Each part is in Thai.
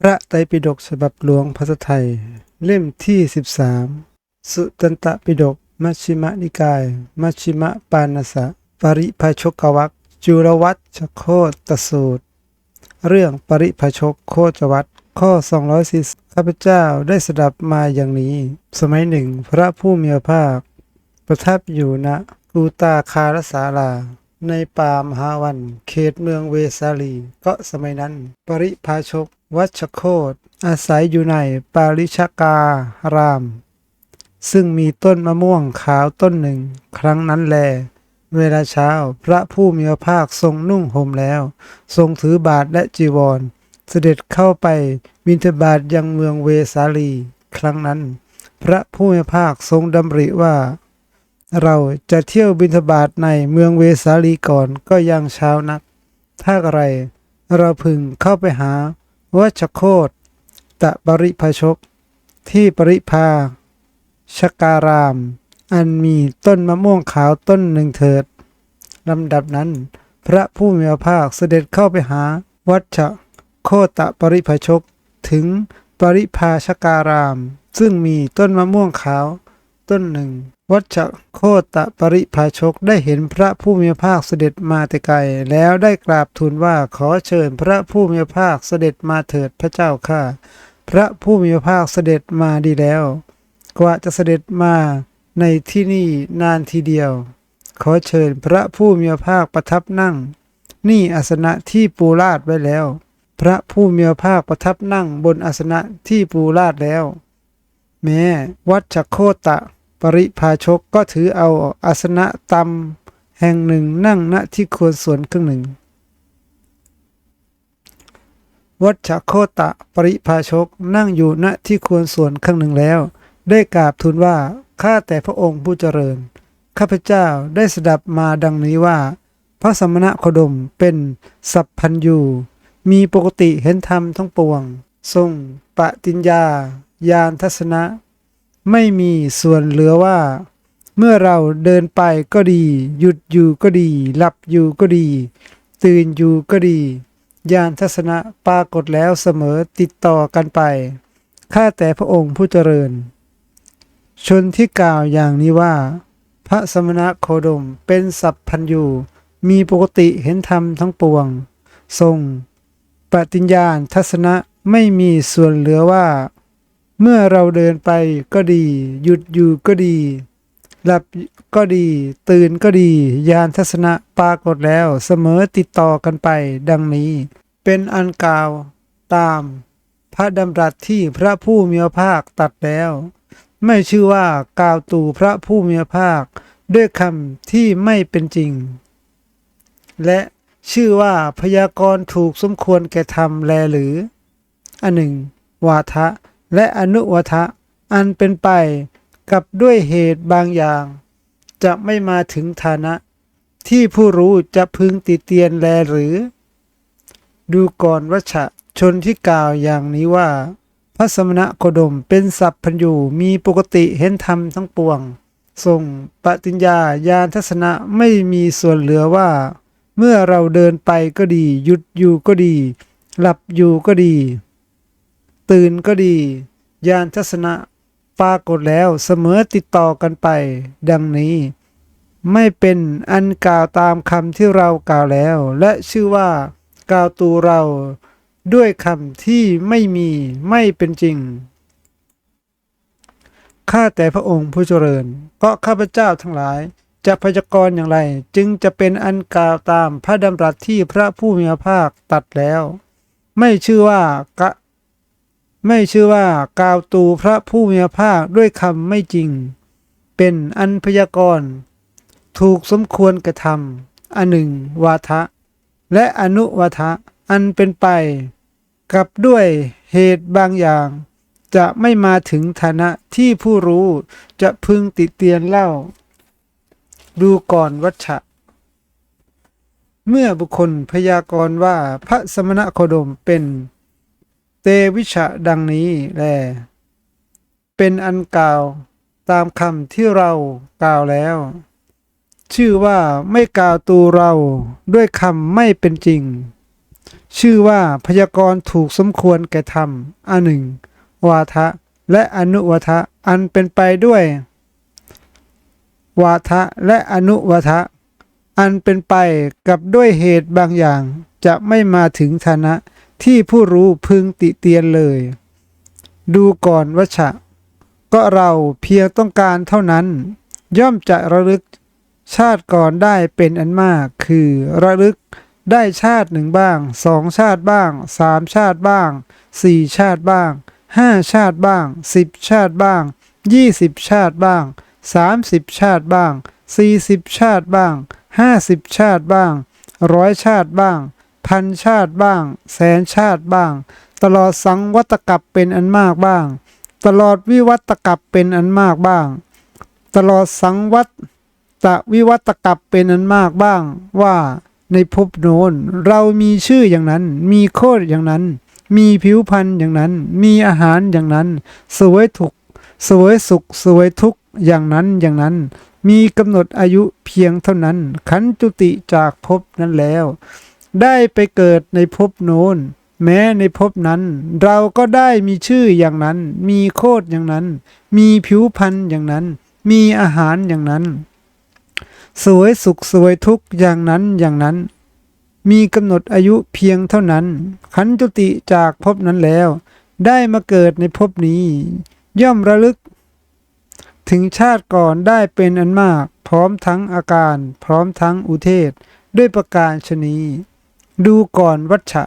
พระไตรปิฎกฉบับหลวงภาษาไทย เล่มที่ 13 สุตันตปิฎกมัชฌิมนิกาย มัชฌิมปานาสะ ปริภาชกวักจุลวัตชโคตสูตร เรื่องปริภาชกโคจวัตข้อ 240ข้าพเจ้าได้สดับมาอย่างนี้ สมัยหนึ่งพระผู้มีพระภาค ประทับอยู่ณกูตาคารสาลา ในป่ามหาวันเขตเมืองเวสาลีก็สมัยนั้น ปริภาชก วัชโคตอาศัยอยู่ในปาริชการาม ซึ่งมีต้นมะม่วงขาวต้นหนึ่ง ครั้งนั้นแล เวลาเช้าพระผู้มีพระภาคทรงนุ่งห่มแล้ว ทรงถือบาทและจีวร เสด็จเข้าไปบิณฑบาตยังเมืองเวสาลี ครั้งนั้น พระผู้มีพระภาคทรงดำริว่า เราจะเที่ยวบิณฑบาตในเมืองเวสาลีก่อนก็ยังเช้านัก ถ้าอะไร เราพึงเข้าไปหาวัชโคตตะปริภชก ที่ปริภาชการาม อันมีต้นมะม่วงขาวต้นหนึ่งเถิดลำดับนั้น พระผู้มีพระภาคเสด็จเข้าไปหา วัชโคตะปริภชกถึงปริภาชการาม ซึ่งมีต้นมะม่วงขาวต้นหนึ่ง วัชโคตะปริภาชกได้เห็นพระผู้มีพระภาคเสด็จมาแต่ไกล แล้วได้กราบทูลว่าขอเชิญพระผู้มีพระภาคเสด็จมาเถิดพระเจ้าข้าพระผู้มีพระภาคเสด็จมาดีแล้ว กว่าจะเสด็จมาในที่นี่นานทีเดียว ขอเชิญพระผู้มีพระภาคประทับนั่ง นี่อาสนะที่ปูลาดไว้แล้ว พระผู้มีพระภาคประทับนั่งบนอาสนะที่ปูลาดแล้ว แม้วัชโคตะ ปริภาชกก็ถือเอาอาสนะตำแห่งหนึ่งนั่งณที่ควรส่วนครึ่งหนึ่ง วัชโคตะปริภาชกนั่งอยู่ณที่ควรส่วนครึ่งหนึ่งแล้ว ได้กราบทูลว่าข้าแต่พระองค์ผู้เจริญ ข้าพเจ้าได้สดับมาดังนี้ว่า พระสมณะโคดมเป็นสัพพันยูมีปกติเห็นธรรมทั้งปวง ทรงปฏิญญา ญาณทัศนะ ไม่มีส่วนเหลือว่า เมื่อเราเดินไปก็ดี หยุดอยู่ก็ดี หลับอยู่ก็ดี ตื่นอยู่ก็ดีญาณทัศนะปรากฏแล้วเสมอติดต่อกันไป ข้าแต่พระองค์ผู้เจริญ ชนที่กล่าวอย่างนี้ว่า พระสมณะโคดมเป็นสัพพันยูมีปกติเห็นธรรมทั้งปวง ทรงปฏิญญาณทัศนะไม่มีส่วนเหลือว่า เมื่อเราเดินไปก็ดี หยุดอยู่ก็ดี หลับก็ดี ตื่นก็ดีญาณทัศนะปรากฏแล้วเสมอติดต่อกันไป ดังนี้ เป็นอันกล่าวตาม พระดำรัสที่พระผู้มีพระภาคตัดแล้ว ไม่ชื่อว่ากล่าวตู่พระผู้มีพระภาคด้วยคำที่ไม่เป็นจริง และชื่อว่าพยากรณ์ถูกสมควรแก่ธรรมแลหรือ อันหนึ่ง วาทะ และอนุวาทะอันเป็นไปกับด้วยเหตุบางอย่าง จะไม่มาถึงฐานะ ที่ผู้รู้จะพึงติเตียนแลหรือ ดูก่อนวัชะชนที่กล่าวอย่างนี้ว่า พระสมณะโคดมเป็นสัพพัญญูมีปกติเห็นธรรมทั้งปวง ทรงปฏิญญาญาณทัศนะไม่มีส่วนเหลือว่า เมื่อเราเดินไปก็ดี หยุดอยู่ก็ดี หลับอยู่ก็ดี ตื่นก็ดีญาณทัศนะปรากฏแล้วเสมอติดต่อกันไป ดังนี้ ไม่เป็นอันกล่าวตามคำที่เรากล่าวแล้ว และชื่อว่ากล่าวตูเราด้วยคำที่ไม่มีไม่เป็นจริง ข้าแต่พระองค์ผู้เจริญ ก็ข้าพเจ้าทั้งหลาย จะพยากรณ์อย่างไร จึงจะเป็นอันกล่าวตามพระดำรัสที่พระผู้มีพระภาคตัดแล้ว ไม่ชื่อว่ากะ ไม่ชื่อว่ากล่าวตูพระผู้มีพระภาคด้วยคำไม่จริง เป็นอันพยากรณ์ถูกสมควรกระทำอันหนึ่งวาทะ และอนุวาทะอันเป็นไป กับด้วยเหตุบางอย่าง จะไม่มาถึงฐานะที่ผู้รู้จะพึงติเตียนเล่า ดูก่อนวัชชะ เมื่อบุคคลพยากรณ์ว่าพระสมณโคดมเป็น เตวิชะดังนี้แล เป็นอันกล่าวตามคำที่เรากล่าวแล้ว ชื่อว่าไม่กล่าวตูเราด้วยคำไม่เป็นจริง ชื่อว่าพยากรณ์ถูกสมควรแก่ธรรมอันหนึ่ง วาทะและอนุวาทะอันเป็นไปด้วย วาทะและอนุวาทะอันเป็นไปกับด้วยเหตุบางอย่างจะไม่มาถึงฐานะ ที่ผู้รู้พึงติเตียนเลย ดูก่อนวชะ ก็เราเพียงต้องการเท่านั้น ย่อมจะระลึกชาติก่อนได้เป็นอันมาก คือระลึกได้ชาติหนึ่งบ้างสองชาติบ้างสามชาติบ้างสี่ชาติบ้างห้าชาติบ้างสิบชาติบ้างยี่สิบชาติบ้างสามสิบชาติบ้างสี่สิบชาติบ้างห้าสิบชาติบ้างร้อยชาติบ้าง พันชาติบ้าง แสนชาติบ้าง ตลอดสังวัตกับเป็นอันมากบ้าง ตลอดวิวัตกับเป็นอันมากบ้าง ตลอดสังวัตตวิวัตกับเป็นอันมากบ้าง ว่าในภพโน้นเรามีชื่ออย่างนั้น มีโคดอย่างนั้น มีผิวพรรณอย่างนั้น มีอาหารอย่างนั้น สวยถูกสวยสุขสวยทุกอย่างนั้นอย่างนั้น มีกำหนดอายุเพียงเท่านั้น ขันจุติจากภพนั้นแล้ว ได้ไปเกิดในภพโน้น แม้ในภพนั้น เราก็ได้มีชื่ออย่างนั้น มีโคดอย่างนั้น มีผิวพรรณอย่างนั้น มีอาหารอย่างนั้น สวยสุขสวยทุกข์อย่างนั้นอย่างนั้น มีกำหนดอายุเพียงเท่านั้น ขันจุติจากภพนั้นแล้ว ได้มาเกิดในภพนี้ ย่อมระลึก ถึงชาติก่อนได้เป็นอันมาก พร้อมทั้งอาการ พร้อมทั้งอุเทศด้วยประการชนี ดูก่อนวัชชะ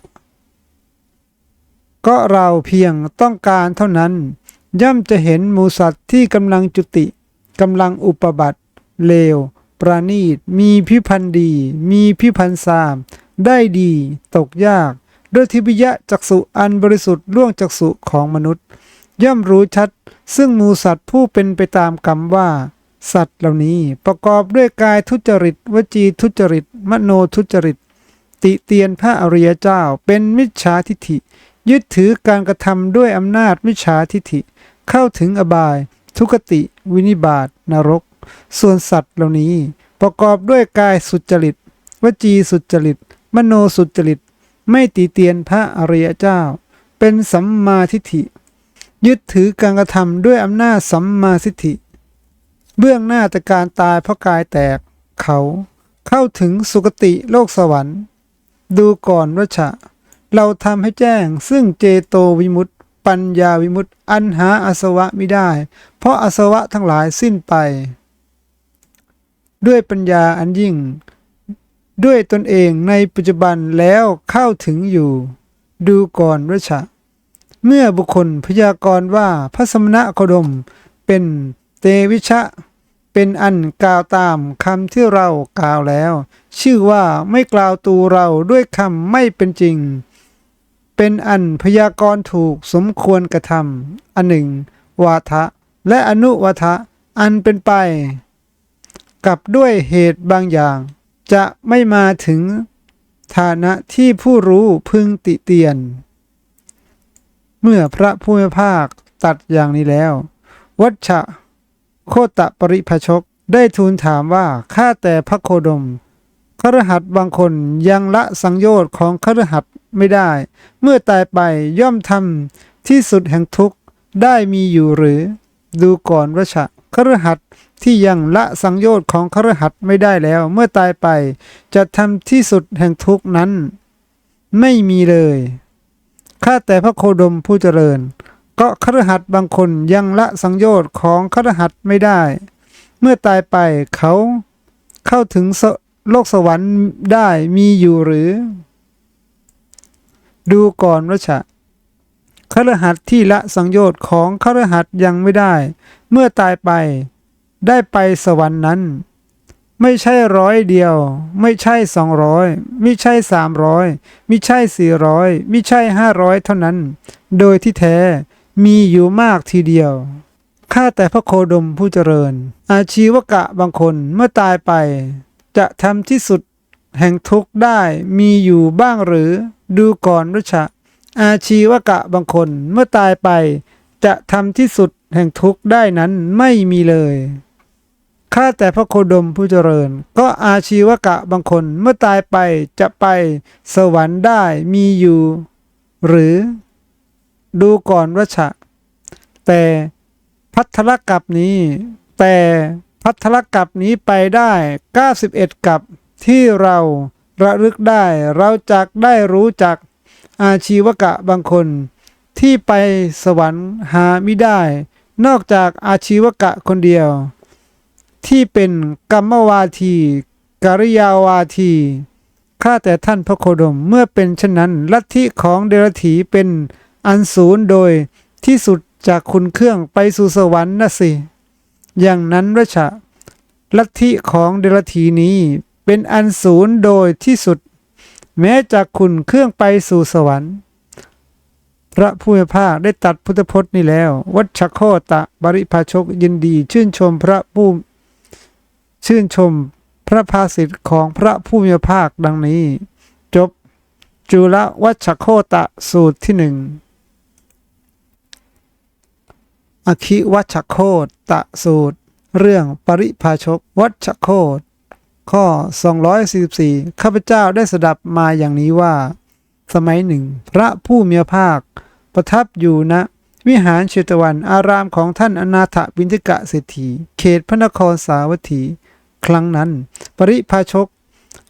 ก็เราเพียงต้องการเท่านั้น ย่อมจะเห็นมูสัตว์ที่กำลังจุติกำลังอุปบัติเลว ประณีต มีพิพันธ์ดี มีพิพันธ์สาม ได้ดี ตกยาก ด้วยทิพยะจักสุอันบริสุทธิ์ล่วงจักสุของมนุษย์ ย่อมรู้ชัด ซึ่งมูสัตว์ผู้เป็นไปตามกรรมว่า สัตว์เหล่านี้ประกอบด้วยกายทุจริต วจีทุจริต มโนทุจริต ติเตียนพระอริยเจ้าเป็นมิจฉาทิฐิ ยึดถือการกระทำด้วยอำนาจมิจฉาทิฐิ เข้าถึงอบาย ทุกติ วินิบาตนรก ส่วนสัตว์เหล่านี้ ประกอบด้วยกายสุจริต วจีสุจริต มโนสุจริต ไม่ตีเตียนพระอริยเจ้า เป็นสัมมาทิฏฐิ ยึดถือการกระทำด้วยอำนาจสัมมาทิฏฐิ เบื้องหน้าแต่การตายเพราะกายแตกเขาเข้าถึงสุคติโลกสวรรค์ ดูก่อนวัชะ เราทำให้แจ้งซึ่งเจโตวิมุตติ ปัญญาวิมุตติ อันหาอาสวะไม่ได้ เพราะอาสวะทั้งหลายสิ้นไป ด้วยปัญญาอันยิ่ง ด้วยตนเองในปัจจุบันแล้วเข้าถึงอยู่ ดูก่อนวัชชะ เมื่อบุคคลพยากรณ์ว่าพระสมณะโคดมเป็นเตวิชะ เป็นอันกล่าวตามคำที่เรากล่าวแล้ว ชื่อว่าไม่กล่าวตูเราด้วยคำไม่เป็นจริง เป็นอันพยากรณ์ถูกสมควรกระทำอันหนึ่ง วาทะ และอนุวาทะ อันเป็นไป กับด้วยเหตุบางอย่าง จะไม่มาถึงฐานะที่ผู้รู้พึงติเตียน เมื่อพระผู้มีภาคตัดอย่างนี้แล้ว วัชชะ โคตะปริภชกได้ทูลถามว่า ข้าแต่พระโคดม ครหัสถ์บางคนยังละสังโยชน์ของครหัสถ์ไม่ได้ เมื่อตายไปย่อมทำที่สุดแห่งทุกข์ได้มีอยู่หรือ ดูก่อนวชะครหัสถ์ที่ยังละสังโยชน์ของครหัสถ์ไม่ได้แล้ว เมื่อตายไปจะทำที่สุดแห่งทุกข์นั้น ไม่มีเลยข้าแต่พระโคดมผู้เจริญ ก็ครหัสถ์บางคนยังละสังโยชน์ของครหัสถ์ไม่ได้ เมื่อตายไปเขาเข้าถึงส โลกสวรรค์ได้มีอยู่หรือ ดูก่อนวัชะครหัสถ์ที่ละสังโยชน์ของครหัสถ์ยังไม่ได้ เมื่อตายไป ได้ไปสวรรค์นั้น ไม่ใช่ร้อยเดียว ไม่ใช่สองร้อยไม่ใช่สามร้อยไม่ใช่สี่ร้อยไม่ใช่ห้าร้อยเท่านั้น โดยที่แท้มีอยู่มากทีเดียวข้าแต่พระโคดมผู้เจริญ อาชีวกะบางคนเมื่อตายไป จะทำที่สุดแห่งทุกข์ได้มีอยู่บ้างหรือดูก่อนรุชะ อาชีวกะบางคนเมื่อตายไป จะทำที่สุดแห่งทุกข์ได้นั้นไม่มีเลยข้าแต่พระโคดมผู้เจริญ ก็อาชีวกะบางคนเมื่อตายไปจะไปสวรรค์ได้มีอยู่ หรือ ดูก่อนวัชชะ แต่พัทธลกับนี้ แต่ พัทธลกับนี้ไปได้ 91 กับที่เราระลึกได้เราจักได้รู้จักอาชีวกะบางคน ที่ไปสวรรค์หาไม่ได้ นอกจากอาชีวกะคนเดียว ที่เป็นกรรมวาทีกริยาวาทีข้าแต่ท่านพระโคดมเมื่อเป็นเช่นนั้น ลัทธิของเดรัจฉีเป็นอันศูนย์โดยที่สุดจากคุณเครื่องไปสู่สวรรค์นะสิ อย่างนั้นรัชะลัทธิของเดรัจฉีนี้เป็นอันศูนย์โดยที่สุด แม้จากคุณเครื่องไปสู่สวรรค์ พระผู้มีพระภาคได้ตัดพุทธพจน์นี้แล้ว วัชโคตะบริภาชกยินดี ชื่นชมพระผู้ชื่นชมพระภาสิทธิ์ของพระผู้มีพระภาคดังนี้ จบ จุลวัชโคตะสูตรที่หนึ่ง อคิวัชโคตะสูตร เรื่องปริภาชกวัชโคต ข้อ 244 ข้าพเจ้าได้สดับมาอย่างนี้ว่า สมัยหนึ่ง พระผู้มีพระภาค ประทับอยู่ณวิหารเชตวันอารามของท่านอนาถบินทิกะเศรษฐี เขตพระนครสาวัตถี ครั้งนั้น ปริภาชก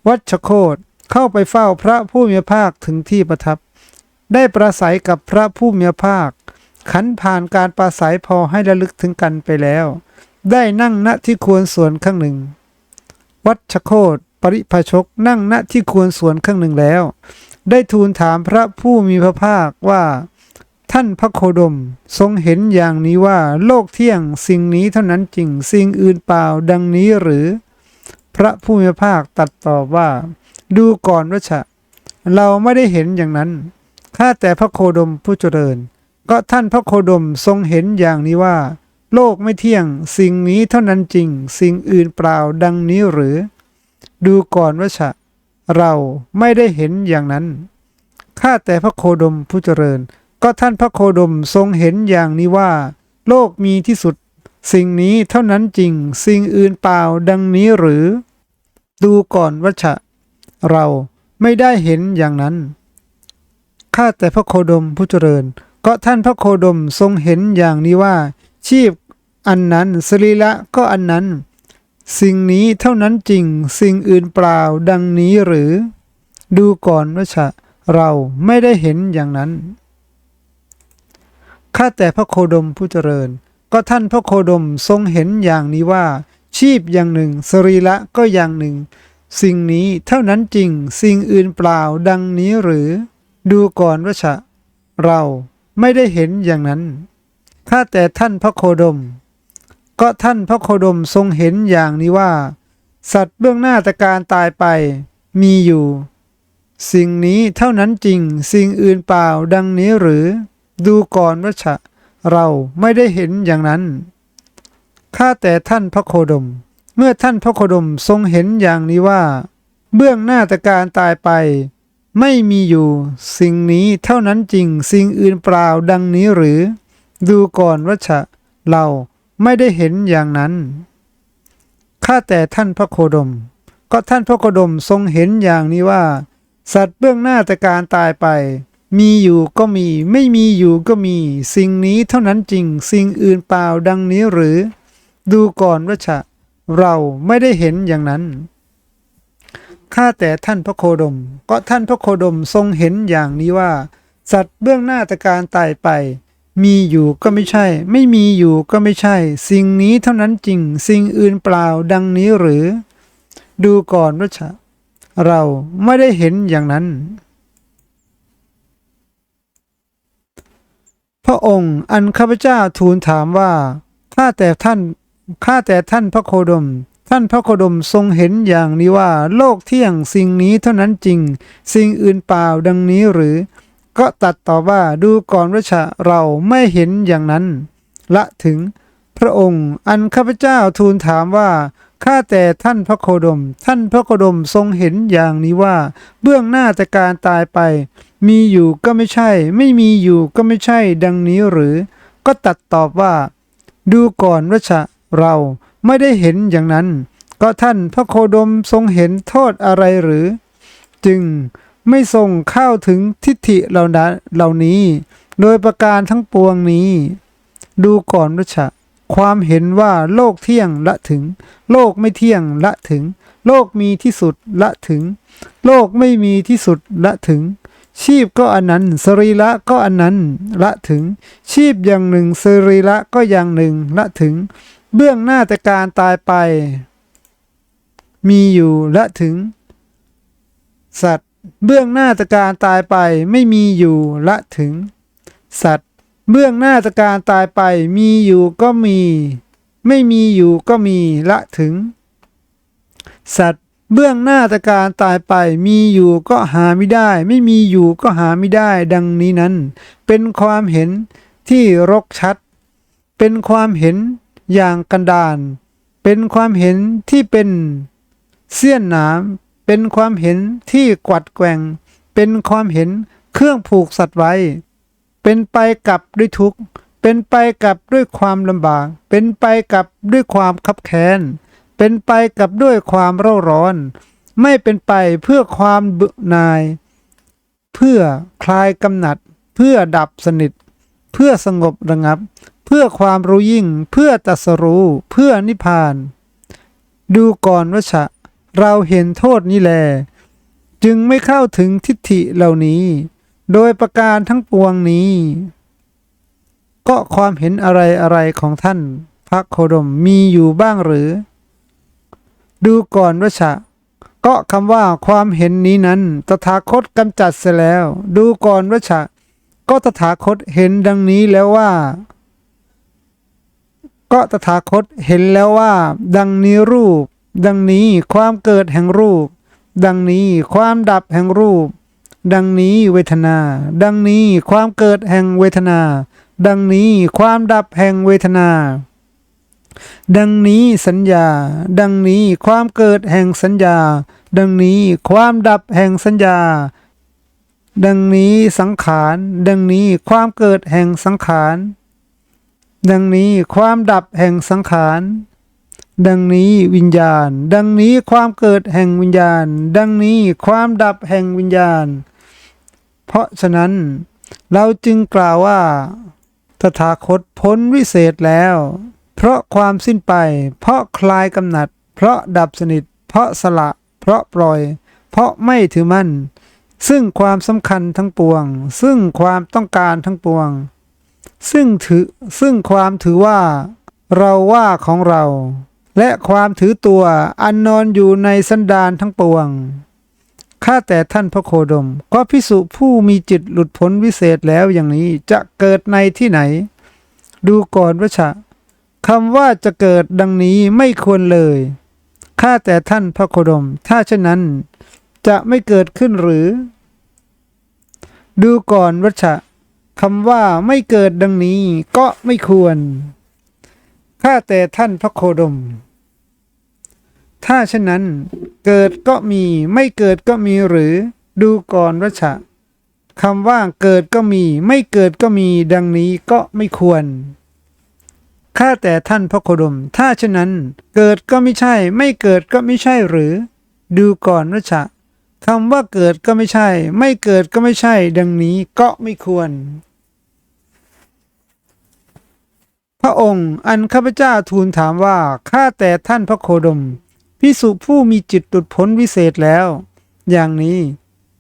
วัชโคตเข้าไปเฝ้าพระผู้มีพระภาคถึงที่ประทับ ได้ประสัยกับพระผู้มีพระภาค ขันผ่านการประสัยพอให้ระลึกถึงกันไปแล้ว ได้นั่งณที่ควรส่วนข้างหนึ่ง วัชโคตปริภชกนั่งณที่ควรส่วนข้างหนึ่งแล้ว ได้ทูลถามพระผู้มีพระภาคว่า ท่านพระโคดมทรงเห็นอย่างนี้ว่าโลกเที่ยงสิ่งนี้เท่านั้นจริงสิ่งอื่นเปล่าดังนี้หรือ พระผู้มีพระภาคตัดตอบว่า ดูก่อนวัชะ เราไม่ได้เห็นอย่างนั้นข้าแต่พระโคดมผู้เจริญ ก็ท่านพระโคดมทรงเห็นอย่างนี้ว่า โลกไม่เที่ยงสิ่งนี้เท่านั้นจริง สิ่งอื่นเปล่าดังนี้หรือ ดูก่อนวัชะ เราไม่ได้เห็นอย่างนั้นข้าแต่พระโคดมผู้เจริญ ก็ท่านพระโคดมทรงเห็นอย่างนี้ว่า โลกมีที่สุด สิ่งนี้เท่านั้นจริง สิ่งอื่นเปล่าดังนี้หรือ ดูก่อนวัชะ เราไม่ได้เห็นอย่างนั้นข้าแต่พระโคดมผู้เจริญ ก็ท่านพระโคดมทรงเห็นอย่างนี้ว่า ชีพอันนั้นสรีระก็อันนั้น สิ่งนี้เท่านั้นจริงสิ่งอื่นเปล่าดังนี้หรือ ดูก่อนวชะเราไม่ได้เห็นอย่างนั้นข้าแต่พระโคดมผู้เจริญ ก็ท่านพระโคดมทรงเห็นอย่างนี้ว่า ชีพอย่างหนึ่ง สรีระก็อย่างหนึ่ง สิ่งนี้เท่านั้นจริงสิ่งอื่นเปล่าดังนี้หรือ ดูก่อนวชะเรา ไม่ได้เห็นอย่างนั้น ข้าแต่ท่านพระโคดม ก็ท่านพระโคดมทรงเห็นอย่างนี้ว่า สัตว์เบื้องหน้าต่การตายไปมีอยู่ สิ่งนี้เท่านั้นจริงสิ่งอื่นเปล่าดังนี้หรือ ดูก่อนวัชะเราไม่ได้เห็นอย่างนั้น ข้าแต่ท่านพระโคดม เมื่อท่านพระโคดมทรงเห็นอย่างนี้ว่า เบื้องหน้าต่การตายไป ไม่มีอยู่ สิ่งนี้เท่านั้นจริง สิ่งอื่นเปล่าดังนี้หรือ ดูก่อนวัชะเราไม่ได้เห็นอย่างนั้นข้าแต่ท่านพระโคดม ก็ท่านพระโคดมทรงเห็นอย่างนี้ว่า สัตว์เบื้องหน้าแต่การตายไป มีอยู่ก็มี ไม่มีอยู่ก็มี สิ่งนี้เท่านั้นจริง สิ่งอื่นเปล่าดังนี้หรือ ดูก่อนวัชะเราไม่ได้เห็นอย่างนั้น ข้าแต่ท่านพระโคดม ก็ท่านพระโคดมทรงเห็นอย่างนี้ว่า สัตว์เบื้องหน้าตการตายไป มีอยู่ก็ไม่ใช่ ไม่มีอยู่ก็ไม่ใช่ สิ่งนี้เท่านั้นจริง สิ่งอื่นเปล่าดังนี้หรือ ดูก่อนวัชะเราไม่ได้เห็นอย่างนั้น พระองค์อันข้าพเจ้าทูลถามว่าข้าแต่ท่านข้าแต่ท่านพระโคดม ท่านพระโคดมทรงเห็นอย่างนี้ว่า โลกเที่ยงสิ่งนี้เท่านั้นจริง สิ่งอื่นเปล่าดังนี้หรือ ก็ตัดต่อบว่าดูก่อนวัชะเราไม่เห็นอย่างนั้น ละถึงพระองค์ อันข้าพเจ้าทูลถามว่าข้าแต่ท่านพระโคดม ท่านพระโคดมทรงเห็นอย่างนี้ว่า เบื้องหน้าแต่การตายไป มีอยู่ก็ไม่ใช่ ไม่มีอยู่ก็ไม่ใช่ดังนี้หรือ ก็ตัดตอบว่า ดูก่อนวัชะเรา ไม่ได้เห็นอย่างนั้น ก็ท่านพระโคดมทรงเห็นโทษอะไรหรือ จึงไม่ทรงเข้าถึงทิฏฐิเหล่านั้นเหล่านี้ โดยประการทั้งปวงนี้ ดูก่อนรัชะความเห็นว่าโลกเที่ยงละถึง โลกไม่เที่ยงละถึง โลกมีที่สุดละถึง โลกไม่มีที่สุดละถึง ชีพก็อันนั้นสรีระก็อันนั้นละถึง ชีพอย่างหนึ่งสรีระก็อย่างหนึ่งละถึง เบื้องหน้าแต่การตายไป มีอยู่ละถึง สัตว์ เบื้องหน้าแต่การตายไป ไม่มีอยู่ละถึง สัตว์ เบื้องหน้าแต่การตายไป มีอยู่ก็มี ไม่มีอยู่ก็มีละถึง สัตว์ เบื้องหน้าแต่การตายไป มีอยู่ก็หาไม่ได้ ไม่มีอยู่ก็หาไม่ได้ ดังนี้นั้น เป็นความเห็นที่รกชัด เป็นความเห็น อย่างกันดานเป็นความเห็นที่เป็นเสี้ยนหนามเป็นความเห็นที่กวัดแกว่งเป็นความเห็นเครื่องผูกสัตว์ไว้ เป็นไปกับด้วยทุกข์เป็นไปกับด้วยความลำบาก เป็นไปกับด้วยความคับแค้น เป็นไปกับด้วยความเร่าร้อน ไม่เป็นไปเพื่อความเบื่อหน่าย เพื่อคลายกำหนัด เพื่อดับสนิท เพื่อสงบระงับ เพื่อความรู้ยิ่ง เพื่อตรัสรู้เพื่อนิพพาน ดูก่อนวชะ เราเห็นโทษนี้แล จึงไม่เข้าถึงทิฏฐิเหล่านี้ โดยประการทั้งปวงนี้ ก็ความเห็นอะไรอะไรของท่าน พระโคดมมีอยู่บ้างหรือ ดูก่อนวชะก็คำว่าความเห็นนี้นั้น ตถาคตกำจัดเสียแล้ว ดูก่อนวชะ ก็ตถาคตเห็นดังนี้แล้วว่า ก็ตถาคตเห็นแล้วว่า ดังนี้รูป ดังนี้ความเกิดแห่งรูป ดังนี้ความดับแห่งรูป ดังนี้เวทนา ดังนี้ความเกิดแห่งเวทนา ดังนี้ความดับแห่งเวทนา ดังนี้สัญญา ดังนี้ความเกิดแห่งสัญญา ดังนี้ความดับแห่งสัญญา ดังนี้สังขาร ดังนี้ความเกิดแห่งสังขาร ดังนี้ความดับแห่งสังขาร ดังนี้วิญญาณ ดังนี้ความเกิดแห่งวิญญาณ ดังนี้ความดับแห่งวิญญาณ เพราะฉะนั้นเราจึงกล่าวว่าตถาคตพ้นวิเศษแล้ว เพราะความสิ้นไป เพราะคลายกำหนัด เพราะดับสนิท เพราะสละ เพราะปล่อย เพราะไม่ถือมั่น ซึ่งความสำคัญทั้งปวง ซึ่งความต้องการทั้งปวง ซึ่งถือซึ่งความถือว่า เราว่าของเรา และความถือตัวอันนอนอยู่ในสันดานทั้งปวงข้าแต่ท่านพระโคดม ก็พิสุผู้มีจิตหลุดพ้นวิเศษแล้วอย่างนี้จะเกิดในที่ไหน ดูก่อนวชะคำว่าจะเกิดดังนี้ไม่ควรเลยข้าแต่ท่านพระโคดม ถ้าเช่นนั้น จะไม่เกิดขึ้นหรือ ดูก่อนวชะ คำว่าไม่เกิดดังนี้ก็ไม่ควร ข้าแต่ท่านพระโคดม ถ้าเช่นนั้นเกิดก็มีไม่เกิดก็มีหรือดูก่อนวชะคำว่าเกิดก็มี ไม่เกิดก็มีดังนี้ก็ไม่ควร ข้าแต่ท่านพระโคดม ถ้าเช่นนั้นเกิดก็ไม่ใช่ ไม่เกิดก็ไม่ใช่หรือ ดูก่อนวชะคำว่าเกิดก็ไม่ใช่ ไม่เกิดก็ไม่ใช่ ดังนี้ก็ไม่ควร พ ระองค์อันข้าพเจ้าทูลถามว่าข้าแต่ท่านพระโคดมพิสุผู้มีจิตหลุดพ้นวิเศษแล้ว อย่างนี้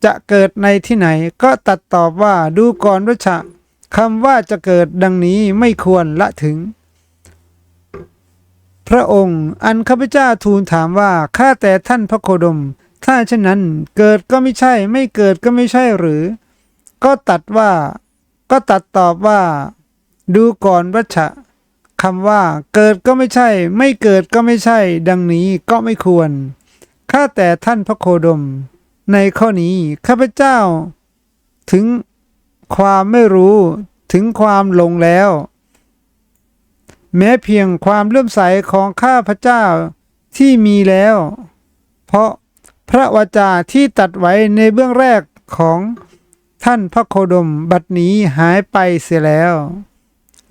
จะเกิดในที่ไหนก็ตัดตอบว่าดูก่อนวชะคำว่าจะเกิดดังนี้ไม่ควรละถึง พระองค์อันข้าพเจ้าทูลถามว่าข้าแต่ท่านพระโคดม ถ้าเช่นนั้นเกิดก็ไม่ใช่ ไม่เกิดก็ไม่ใช่หรือ ก็ตัดว่า ก็ตัดตอบว่า ดูก่อนวัชชะ คำว่า เกิดก็ไม่ใช่ ไม่เกิดก็ไม่ใช่ ดังนี้ก็ไม่ควร ข้าแต่ท่านพระโคดม ในข้อนี้ข้าพเจ้า ถึงความไม่รู้ถึงความหลงแล้ว แม้เพียงความเลื่อมใสของข้าพเจ้าที่มีแล้ว เพราะพระวจาที่ตัดไว้ในเบื้องแรกของท่านพระโคดมบัดนี้หายไปเสียแล้ว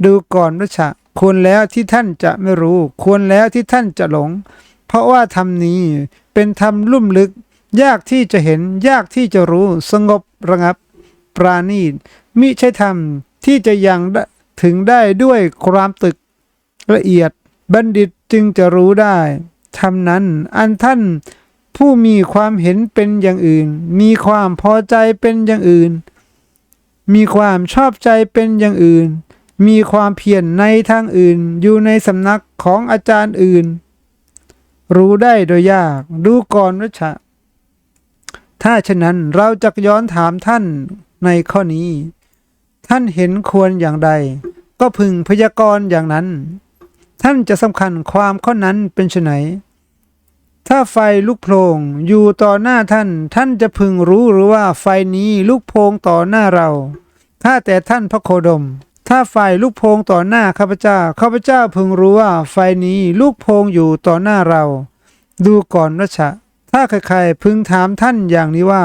ดูก่อนวชะ ควรแล้วที่ท่านจะไม่รู้ ควรแล้วที่ท่านจะหลง เพราะว่าธรรมนี้เป็นธรรมลุ่มลึก ยากที่จะเห็นยากที่จะรู้สงบระงับ ปราณีตมิใช่ธรรมที่จะยังถึงได้ด้วยความตึกละเอียด บัณฑิตจึงจะรู้ได้ธรรมนั้นอันท่านผู้มีความเห็นเป็นอย่างอื่น มีความพอใจเป็นอย่างอื่น มีความชอบใจเป็นอย่างอื่น มีความเพียรในทางอื่นอยู่ในสำนักของอาจารย์อื่น รู้ได้โดยยากดูก่อนวัชชะ ถ้าฉะนั้นเราจะย้อนถามท่านในข้อนี้ ท่านเห็นควรอย่างใด ก็พึงพยากรณ์อย่างนั้น ท่านจะสำคัญความข้อนั้นเป็นไฉนถ้าไฟลุกโพลงอยู่ต่อหน้าท่าน ท่านจะพึงรู้หรือว่าไฟนี้ลุกโพลงต่อหน้าเรา ถ้าแต่ท่านพระโคดม ถ้าไฟลุกโพงต่อหน้าข้าพเจ้าข้าพเจ้าพึงรู้ว่าไฟนี้ลุกโพงอยู่ต่อหน้าเรา ดูก่อนรัชะ ถ้าใครๆพึงถามท่านอย่างนี้ว่า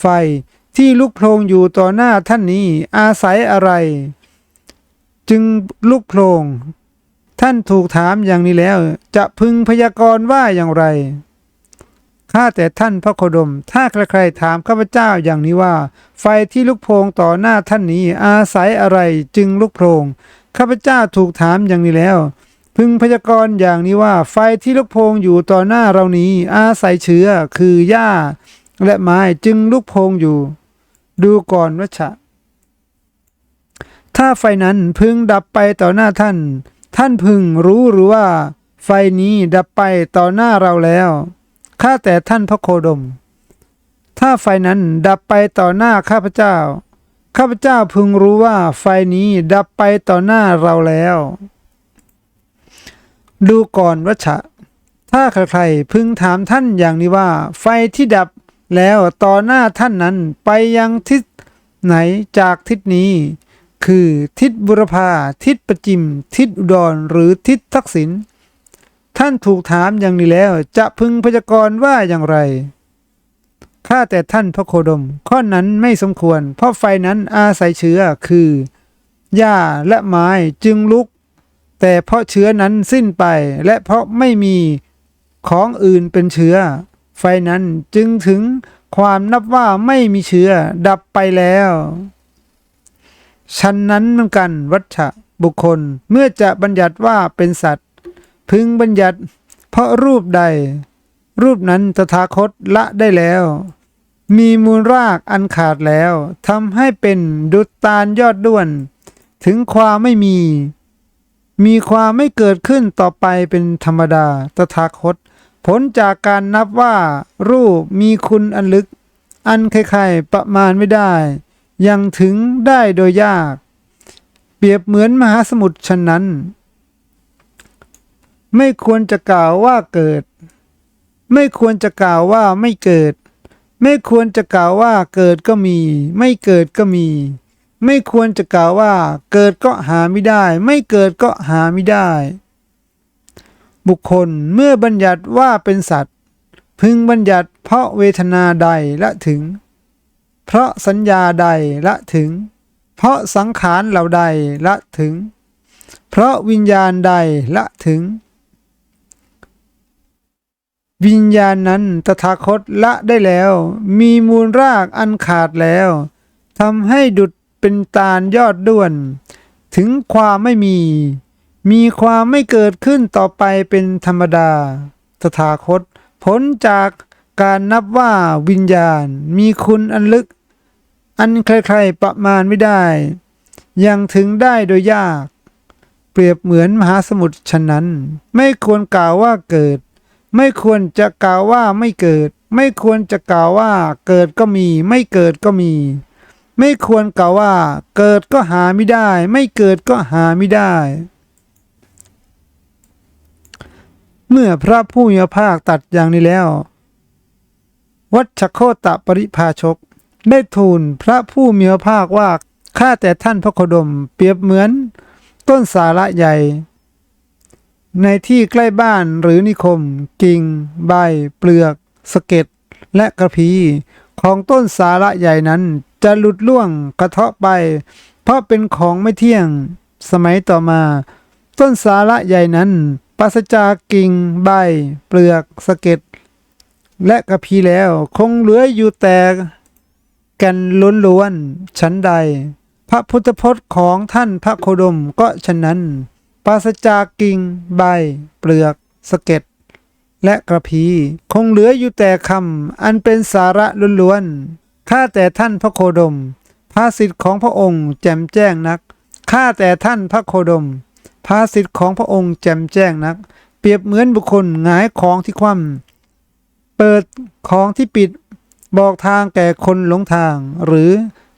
ไฟที่ลุกโพงอยู่ต่อหน้าท่านนี้อาศัยอะไร จึงลุกโพงท่านถูกถามอย่างนี้แล้ว จะพึงพยากรณ์ว่าอย่างไร ข้าแต่ท่านพระโคดม ถ้าใครๆถามข้าพเจ้าอย่างนี้ว่า ไฟที่ลุกโพลงต่อหน้าท่านนี้อาศัยอะไรจึงลุกโพลงข้าพเจ้าถูกถามอย่างนี้แล้ว พึงพยากรณ์อย่างนี้ว่า ไฟที่ลุกโพลงอยู่ต่อหน้าเรานี้ อาศัยเชื้อคือหญ้า และไม้จึงลุกโพลงอยู่ ดูก่อนวัชชะถ้าไฟนั้นพึงดับไปต่อหน้าท่าน ท่านพึงรู้หรือว่า ไฟนี้ดับไปต่อหน้าเราแล้ว ข้าแต่ท่านพระโคดม ถ้าไฟนั้นดับไปต่อหน้าข้าพเจ้า ข้าพเจ้าพึงรู้ว่าไฟนี้ดับไปต่อหน้าเราแล้ว ดูก่อนวัชะ ถ้าใครๆพึงถามท่านอย่างนี้ว่า ไฟที่ดับแล้วต่อหน้าท่านนั้นไปยังทิศไหนจากทิศนี้ คือทิศบุรพาทิศประจิม ทิศอุดรหรือทิศทักษิณ ท่านถูกถามอย่างนี้แล้วจะพึงพยากรณ์ว่าอย่างไรข้าแต่ท่านพระโคดม ข้อนั้นไม่สมควร เพราะไฟนั้นอาศัยเชื้อคือหญ้าและไม้จึงลุก แต่เพราะเชื้อนั้นสิ้นไปและเพราะไม่มีของอื่นเป็นเชื้อ ไฟนั้นจึงถึงความนับว่าไม่มีเชื้อดับไปแล้วฉันนั้นเหมือนกันวัชชะบุคคลเมื่อจะบัญญัติว่าเป็นสัตว์ พึงบัญญัติ เพราะรูปใด รูปนั้นตถาคตละได้แล้ว มีมูลรากอันขาดแล้วทำให้เป็นดุจตาลยอดด้วน ถึงความไม่มี มีความไม่เกิดขึ้นต่อไปเป็นธรรมดาตถาคต ผลจากการนับว่า รูปมีคุณอันลึก อันใครๆประมาณไม่ได้ ยังถึงได้โดยยาก เปรียบเหมือนมหาสมุทรฉะนั้น ไม่ควรจะกล่าวว่าเกิด ไม่ควรจะกล่าวว่าไม่เกิด ไม่ควรจะกล่าวว่าเกิดก็มี ไม่เกิดก็มี ไม่ควรจะกล่าวว่า เกิดก็หาไม่ได้ ไม่เกิดก็หาไม่ได้ บุคคลเมื่อบัญญัติว่าเป็นสัตว์ พึงบัญญัติเพราะเวทนาใดละถึง เพราะสัญญาใดละถึง เพราะสังขารเหล่าใดละถึง เพราะวิญญาณใดละถึง วิญญาณนั้นตถาคตละได้แล้ว มีมูลรากอันขาดแล้วทำให้ดุดเป็นตาลยอดด้วน ถึงความไม่มี มีความไม่เกิดขึ้นต่อไปเป็นธรรมดา ตถาคตผลจากการนับว่าวิญญาณมีคุณอันลึก อันใครๆประมาณไม่ได้ ยังถึงได้โดยยาก เปรียบเหมือนมหาสมุทรฉะนั้น ไม่ควรกล่าวว่าเกิด ไม่ควรจะกล่าวว่าไม่เกิด ไม่ควรจะกล่าวว่า เกิดก็มี ไม่เกิดก็มี ไม่ควรกล่าวว่า เกิดก็หาไม่ได้ ไม่เกิดก็หาไม่ได้ เมื่อพระผู้มีพระภาคตัดอย่างนี้แล้ว วัชโคตปริภาชก ได้ทูลพระผู้มีพระภาคว่าข้าแต่ท่านพระโคดม เปรียบเหมือน ต้นสาระใหญ่ ในที่ใกล้บ้านหรือนิคม กิ่ง ใบ เปลือก สะเก็ด และกระพี ของต้นสาระใหญ่นั้นจะหลุดล่วงกระเทาะไป เพราะเป็นของไม่เที่ยง สมัยต่อมา ต้นสาระใหญ่นั้นปราศจากกิ่ง ใบ เปลือก สะเก็ด และกระพีแล้วคงเหลืออยู่แต่แกันล้วนๆชั้นใด พระพุทธพจน์ของท่านพระโคดมก็ฉะนั้น ปราศจากกิ่ง ใบ เปลือกสะเก็ดและกระพี คงเหลืออยู่แต่คำอันเป็นสาระล้วนๆข้าแต่ท่านพระโคดม ภาสิทธิ์ของพระองค์แจ่มแจ้งนักข้าแต่ท่านพระโคดม ภาสิทธิ์ของพระองค์แจ่มแจ้งนัก เปรียบเหมือนบุคคลหงายของที่คว่ำเปิดของที่ปิด บอกทางแก่คนหลงทางหรือ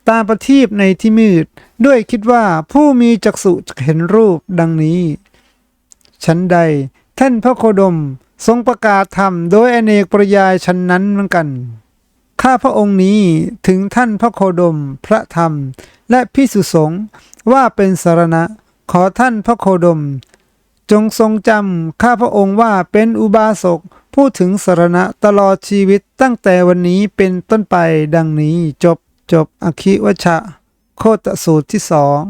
ตามประทีปในที่มืด ด้วยคิดว่าผู้มีจักษุจะเห็นรูปดังนี้ ชั้นใด ท่านพระโคดมทรงประกาศธรรมโดยอเนกปริยายชั้นนั้นเหมือนกัน ข้าพระองค์นี้ถึงท่านพระโคดมพระธรรม และพิสุสงฆ์ว่าเป็นสารณะ ขอท่านพระโคดม จงทรงจำข้าพระองค์ว่าเป็นอุบาสกผู้ถึงสารณะตลอดชีวิตตั้งแต่วันนี้เป็นต้นไปดังนี้จบ จบอคิวชะ โคตสูตรที่สอง